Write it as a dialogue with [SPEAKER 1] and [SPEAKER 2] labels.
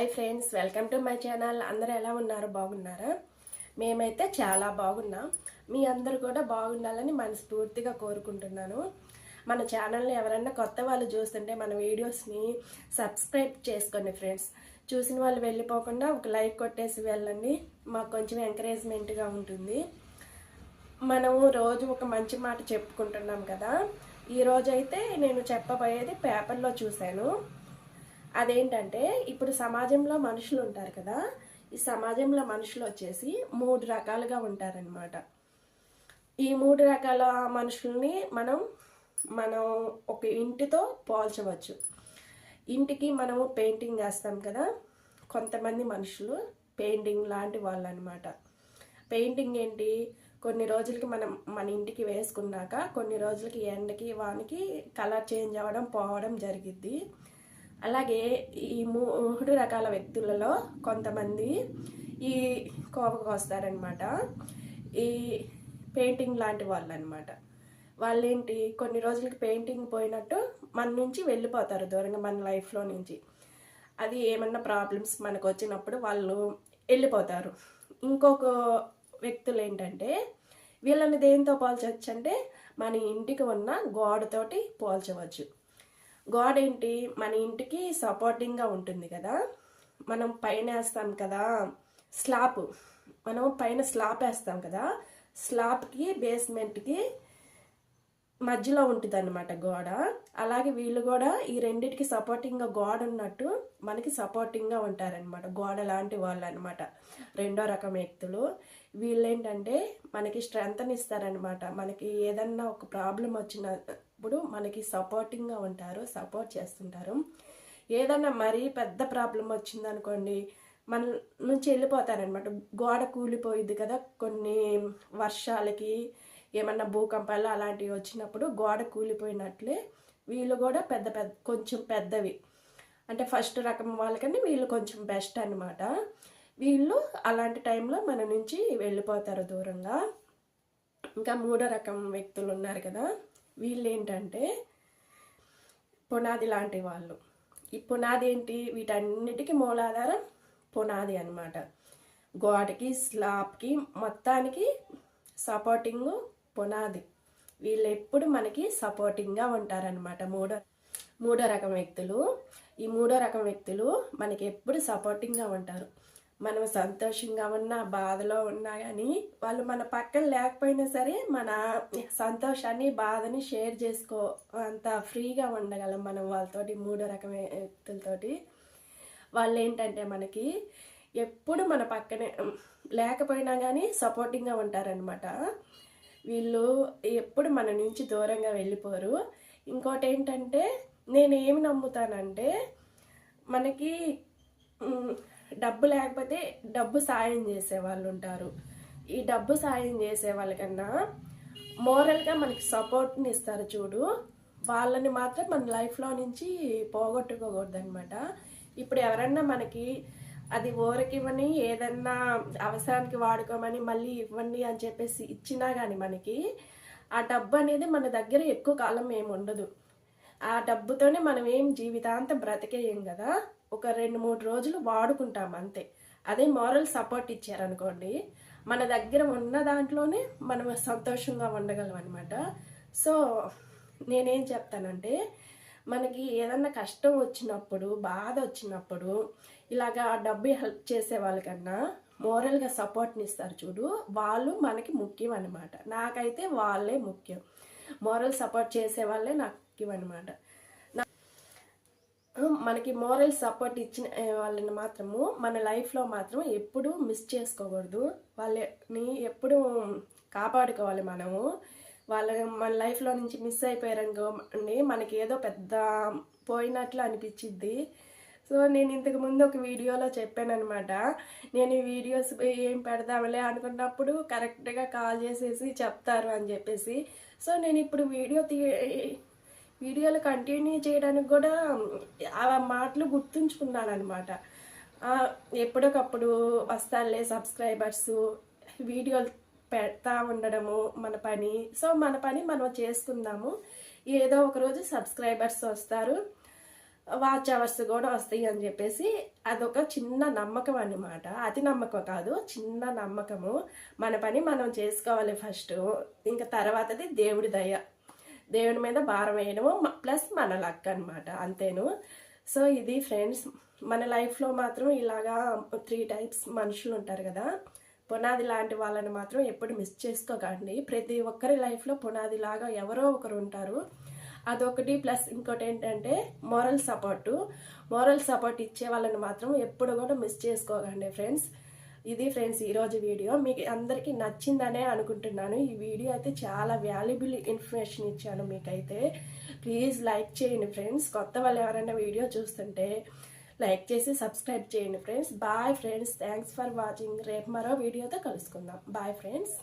[SPEAKER 1] Hi friends welcome to my channel. అందరూ ఎలా ఉన్నారు? బాగున్నారా? మేమైతే చాలా బాగున్నాం. మీ అందరూ కూడా బాగుండాలని మనస్ఫూర్తిగా కోరుకుంటున్నాను. మన ఛానల్ని ఎవరైనా కొత్త వాళ్ళు చూస్తుంటే మన వీడియోస్ని సబ్స్క్రైబ్ చేసుకోండి ఫ్రెండ్స్. చూసిన వాళ్ళు వెళ్ళిపోకుండా ఒక లైక్ కొట్టేసి వెళ్ళండి. మాకు కొంచెం ఎంకరేజ్మెంట్గా ఉంటుంది. మనము రోజు ఒక మంచి మాట చెప్పుకుంటున్నాం కదా. ఈరోజైతే నేను చెప్పబోయేది పేపర్లో చూశాను. అదేంటంటే ఇప్పుడు సమాజంలో మనుషులు ఉంటారు కదా ఈ సమాజంలో మనుషులు వచ్చేసి మూడు రకాలుగా ఉంటారనమాట ఈ మూడు రకాల మనుషుల్ని మనం మనం ఒక ఇంటితో పోల్చవచ్చు. ఇంటికి మనము పెయింటింగ్ వేస్తాం కదా కొంతమంది మనుషులు పెయింటింగ్ లాంటి వాళ్ళు అనమాట పెయింటింగ్ ఏంటి? కొన్ని రోజులకి మనం మన ఇంటికి వేసుకున్నాక కొన్ని రోజులకి ఎండకి వానికి కలర్ చేంజ్ అవ్వడం పోవడం జరిగిద్ది. అలాగే ఈ మూడు రకాల వ్యక్తులలో కొంతమంది ఈ కోపకు వస్తారనమాట ఈ పెయింటింగ్ లాంటి వాళ్ళు అనమాట వాళ్ళేంటి కొన్ని రోజులకి పెయింటింగ్ పోయినట్టు మన నుంచి వెళ్ళిపోతారు దూరంగా మన లైఫ్లో నుంచి. అది ఏమన్నా ప్రాబ్లమ్స్ మనకు వచ్చినప్పుడు వాళ్ళు వెళ్ళిపోతారు. ఇంకొక వ్యక్తులు ఏంటంటే వీళ్ళని దేంతో పోల్చవచ్చు అంటే మన ఇంటికి ఉన్న గోడతోటి పోల్చవచ్చు. గోడ ఏంటి? మన ఇంటికి సపోర్టింగ్గా ఉంటుంది కదా. మనం పైన వేస్తాం కదా స్లాబ్ మనం పైన స్లాబ్ వేస్తాం కదా. స్లాబ్కి బేస్మెంట్కి మధ్యలో ఉంటుంది అనమాట గోడ. అలాగే వీళ్ళు కూడా ఈ రెండింటికి సపోర్టింగ్గా గోడ ఉన్నట్టు మనకి సపోర్టింగ్గా ఉంటారనమాట గోడ లాంటి వాళ్ళు అనమాట రెండో రకం వ్యక్తులు. వీళ్ళు ఏంటంటే మనకి స్ట్రెంగ్త్ని ఇస్తారనమాట మనకి ఏదన్నా ఒక ప్రాబ్లం వచ్చిన అప్పుడు మనకి సపోర్టింగ్గా ఉంటారు సపోర్ట్ చేస్తుంటారు. ఏదన్నా మరీ పెద్ద ప్రాబ్లం వచ్చిందనుకోండి మన నుంచి వెళ్ళిపోతారనమాట. గోడ కూలిపోయిద్ది కదా కొన్ని వర్షాలకి ఏమన్నా భూకంపాలు అలాంటివి వచ్చినప్పుడు గోడ కూలిపోయినట్లే వీళ్ళు కూడా పెద్ద పెద్ద కొంచెం పెద్దవి. అంటే ఫస్ట్ రకం వాళ్ళకంటే వీళ్ళు కొంచెం బెస్ట్ అనమాట వీళ్ళు అలాంటి టైంలో మన నుంచి వెళ్ళిపోతారు దూరంగా. ఇంకా మూడో రకం వ్యక్తులు ఉన్నారు కదా వీళ్ళు ఏంటంటే పునాది లాంటి వాళ్ళు. ఈ పునాది ఏంటి వీటన్నిటికీ మూలాధారం పునాది అనమాట గోడకి స్లాబ్కి మొత్తానికి సపోర్టింగ్ పునాది. వీళ్ళు ఎప్పుడు మనకి సపోర్టింగ్గా ఉంటారనమాట మూడో మూడో రకం వ్యక్తులు. ఈ మూడో రకం వ్యక్తులు మనకి ఎప్పుడు సపోర్టింగ్గా ఉంటారు. మనం సంతోషంగా ఉన్నా బాధలో ఉన్నా కానీ వాళ్ళు మన పక్కన లేకపోయినా సరే మన సంతోషాన్ని బాధని షేర్ చేసుకో అంత ఫ్రీగా ఉండగలం మనం వాళ్ళతోటి మూడో రకం వ్యక్తులతోటి. వాళ్ళు ఏంటంటే మనకి ఎప్పుడు మన పక్కనే లేకపోయినా కానీ సపోర్టింగ్గా ఉంటారనమాట వీళ్ళు ఎప్పుడు మన నుంచి దూరంగా వెళ్ళిపోరు. ఇంకోటి ఏంటంటే నేనేమి నమ్ముతానంటే మనకి డబ్బు లేకపోతే డబ్బు సాయం చేసే వాళ్ళు ఉంటారు. ఈ డబ్బు సాయం చేసే వాళ్ళకన్నా మోరల్గా మనకి సపోర్ట్ని ఇస్తారు చూడు. వాళ్ళని మాత్రం మన లైఫ్లో నుంచి పోగొట్టుకోకూడదు అనమాట ఇప్పుడు ఎవరన్నా మనకి అది ఓరకివ్వని ఏదన్నా అవసరానికి వాడుకోమని మళ్ళీ ఇవ్వండి అని చెప్పేసి ఇచ్చినా కానీ మనకి ఆ డబ్బు అనేది మన దగ్గర ఎక్కువ కాలం ఏమి ఉండదు. ఆ డబ్బుతోనే మనం ఏం జీవితాంతం బ్రతికేయం కదా. ఒక రెండు మూడు రోజులు వాడుకుంటాం అంతే. అదే మారల్ సపోర్ట్ ఇచ్చారనుకోండి మన దగ్గర ఉన్న దాంట్లోనే మనం సంతోషంగా ఉండగలం అనమాట సో నేనేం చెప్తానంటే మనకి ఏదన్నా కష్టం వచ్చినప్పుడు బాధ వచ్చినప్పుడు ఇలాగా డబ్బు హెల్ప్ చేసే వాళ్ళకన్నా మోరల్గా సపోర్ట్ని ఇస్తారు చూడు వాళ్ళు మనకి ముఖ్యం అనమాట నాకైతే వాళ్ళే ముఖ్యం. మోరల్ సపోర్ట్ చేసే వాళ్ళే నాకు ముఖ్యం అనమాట మనకి మోరల్ సపోర్ట్ ఇచ్చిన వాళ్ళని మాత్రము మన లైఫ్లో మాత్రం ఎప్పుడూ మిస్ చేసుకోకూడదు. వాళ్ళని ఎప్పుడూ కాపాడుకోవాలి మనము. వాళ్ళ మన లైఫ్లో నుంచి మిస్ అయిపోయారనుకోండి మనకి ఏదో పెద్ద పోయినట్లు అనిపించిద్ది. సో నేను ఇంతకు ముందు ఒక వీడియోలో చెప్పానమాట నేను ఈ వీడియోస్ ఏం పెడదాంలే అనుకున్నప్పుడు కరెక్ట్గా కాల్ చేసేసి చెప్తారు అని చెప్పేసి. సో నేను ఇప్పుడు వీడియో తీ వీడియోలు కంటిన్యూ చేయడానికి కూడా ఆ మాటలు గుర్తుంచుకున్నాను అనమాట ఎప్పటికప్పుడు వస్తాలే సబ్స్క్రైబర్స్ వీడియోలు పెడతా ఉండడము మన పని. సో మన పని మనం చేసుకుందాము. ఏదో ఒక రోజు సబ్స్క్రైబర్స్ వస్తారు. వాచ్ అవర్స్ కూడా వస్తాయి అని చెప్పేసి అదొక చిన్న నమ్మకం అన్నమాట. అతి నమ్మకం కాదు చిన్న నమ్మకము. మన పని మనం చేసుకోవాలి ఫస్ట్. ఇంకా తర్వాతది దేవుడి దయ. దేవుని మీద భారం వేయడము ప్లస్ మన లక్ అనమాట అంతేను. సో ఇది ఫ్రెండ్స్ మన లైఫ్లో మాత్రం ఇలాగా త్రీ టైప్స్ మనుషులు ఉంటారు కదా. పునాది లాంటి వాళ్ళని మాత్రం ఎప్పుడు మిస్ చేసుకోకండి. ప్రతి ఒక్కరి లైఫ్లో పునాది లాగా ఎవరో ఒకరు ఉంటారు. అదొకటి ప్లస్ ఇంకోటి ఏంటంటే మోరల్ సపోర్టు. మోరల్ సపోర్ట్ ఇచ్చే వాళ్ళని మాత్రం ఎప్పుడు కూడా మిస్ చేసుకోకండి ఫ్రెండ్స్. ఇది ఫ్రెండ్స్ ఈరోజు వీడియో. మీకు అందరికీ నచ్చిందనే అనుకుంటున్నాను. ఈ వీడియో అయితే చాలా వాల్యుబుల్ ఇన్ఫర్మేషన్ ఇచ్చాను మీకైతే. ప్లీజ్ లైక్ చేయండి ఫ్రెండ్స్. కొత్త వాళ్ళు ఎవరైనా వీడియో చూస్తుంటే లైక్ చేసి సబ్స్క్రైబ్ చేయండి friends. Bye friends thanks for watching రేపు మరో వీడియోతో కలుసుకుందాం. Bye friends